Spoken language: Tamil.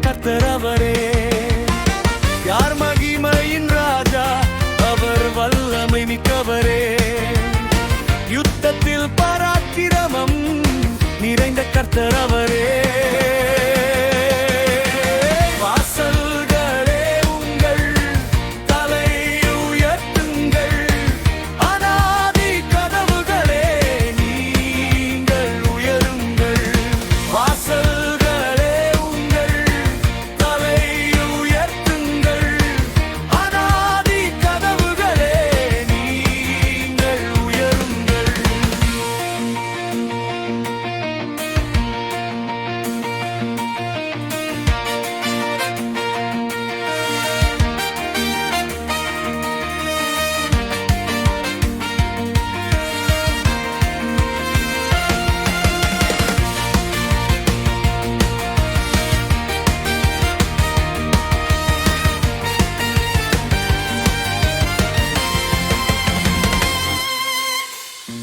கத்தரவரே யார் மகிமையின் ராஜா? அவர் வல்லமை மிக்கவரே. யுத்தத்தில் பராக்கிரமம் நிறைந்த கர்த்தரவர்